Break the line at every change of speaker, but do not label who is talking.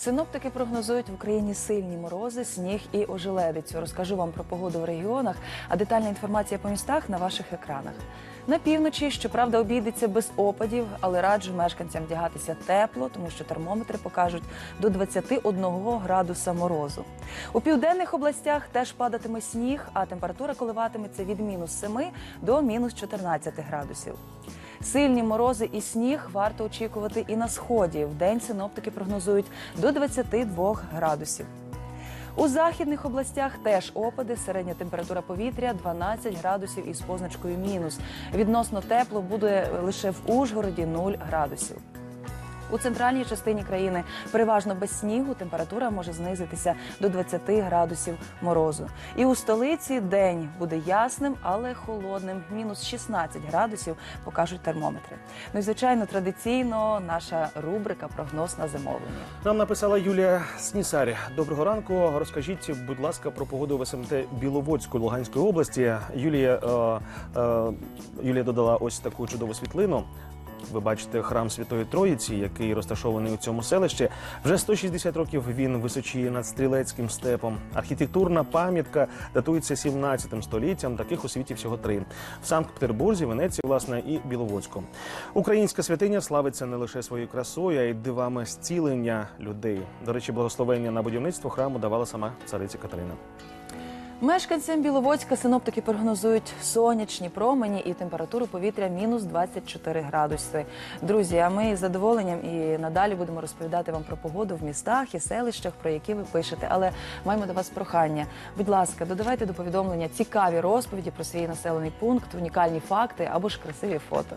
Синоптики прогнозують в Україні сильні морози, сніг і ожеледицю. Розкажу вам про погоду в регіонах, а детальна інформація по містах на ваших екранах. На півночі, щоправда, обійдеться без опадів, але раджу мешканцям вдягатися тепло, тому що термометри покажуть до 21 градуса морозу. У південних областях теж падатиме сніг, а температура коливатиметься від мінус 7 до мінус 14 градусів. Сильні морози і сніг варто очікувати і на сході. В день синоптики прогнозують до 22 градусів. У західних областях теж опади. Середня температура повітря 12 градусів із позначкою мінус. Відносно тепло буде лише в Ужгороді 0 градусів. У центральній частині країни переважно без снігу температура може знизитися до 20 градусів морозу. І у столиці день буде ясним, але холодним. Мінус 16 градусів покажуть термометри. Ну і звичайно, традиційно наша рубрика Прогноз на замовлення.
Нам написала Юлія Снісарі. Доброго ранку. Розкажіть, будь ласка, про погоду в СМТ Біловодської Луганської області. Юлія, е, е, Юлія додала ось таку чудову світлину. Ви бачите храм Святої Троїці, який розташований у цьому селищі. Вже 160 років він височіє над стрілецьким степом. Архітектурна пам'ятка датується 17 століттям. Таких у світі всього три: в Санкт-Петербурзі, Венеції, власне, і Біловодську. Українська святиня славиться не лише своєю красою, а й дивами зцілення людей. До речі, благословення на будівництво храму давала сама цариця Катерина.
Мешканцям Біловодська синоптики прогнозують сонячні промені і температуру повітря мінус 24 градуси. Друзі, а ми з задоволенням і надалі будемо розповідати вам про погоду в містах і селищах, про які ви пишете. Але маємо до вас прохання. Будь ласка, додавайте до повідомлення цікаві розповіді про свій населений пункт, унікальні факти або ж красиві фото.